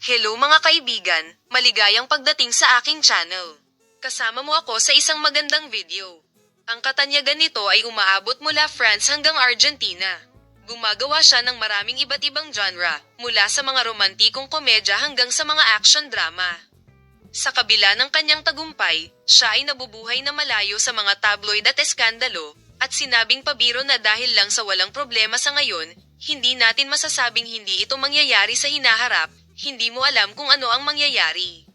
Hello mga kaibigan, maligayang pagdating sa aking channel. Kasama mo ako sa isang magandang video. Ang katanyagan nito ay umaabot mula France hanggang Argentina. Gumagawa siya ng maraming iba't ibang genre, mula sa mga romantikong komedya hanggang sa mga action drama. Sa kabila ng kanyang tagumpay, siya ay nabubuhay na malayo sa mga tabloid at eskandalo, at sinabing pabiro na dahil lang sa walang problema sa ngayon, hindi natin masasabing hindi ito mangyayari sa hinaharap, hindi mo alam kung ano ang mangyayari.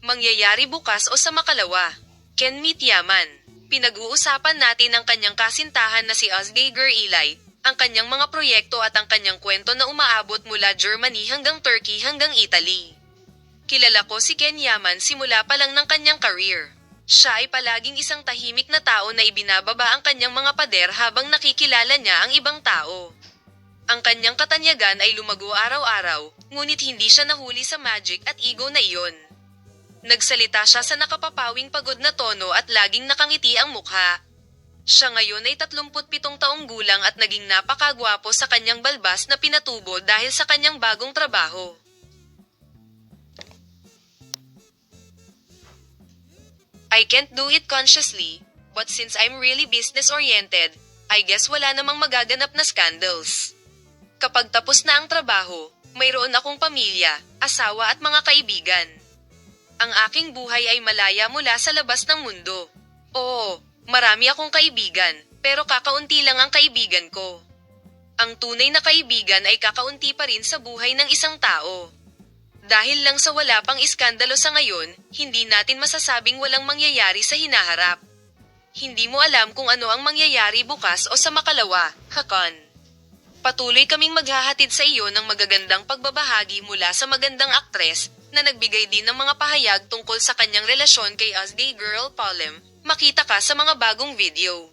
Mangyayari bukas o sa makalawa. Ken Meet Yaman. Pinag-uusapan natin ang kanyang kasintahan na si Osgeiger Eli, ang kanyang mga proyekto at ang kanyang kwento na umaabot mula Germany hanggang Turkey hanggang Italy. Kilala ko si Ken Yaman simula pa lang ng kanyang career. Siya ay palaging isang tahimik na tao na ibinababa ang kanyang mga pader habang nakikilala niya ang ibang tao. Ang kanyang katanyagan ay lumago araw-araw, ngunit hindi siya nahuli sa magic at ego na iyon. Nagsalita siya sa nakapapawing pagod na tono at laging nakangiti ang mukha. Siya ngayon ay 37 taong gulang at naging napakagwapo sa kanyang balbas na pinatubo dahil sa kanyang bagong trabaho. I can't do it consciously, but since I'm really business-oriented, I guess wala namang magaganap na scandals. Kapag tapos na ang trabaho, mayroon akong pamilya, asawa at mga kaibigan. Ang aking buhay ay malaya mula sa labas ng mundo. Oo, marami akong kaibigan, pero kakaunti lang ang kaibigan ko. Ang tunay na kaibigan ay kakaunti pa rin sa buhay ng isang tao. Dahil lang sa wala pang iskandalo sa ngayon, hindi natin masasabing walang mangyayari sa hinaharap. Hindi mo alam kung ano ang mangyayari bukas o sa makalawa, Hakan. Patuloy kaming maghahatid sa iyo ng magagandang pagbabahagi mula sa magandang aktres na nagbigay din ng mga pahayag tungkol sa kanyang relasyon kay Asday Girl Palem. Makita ka sa mga bagong video.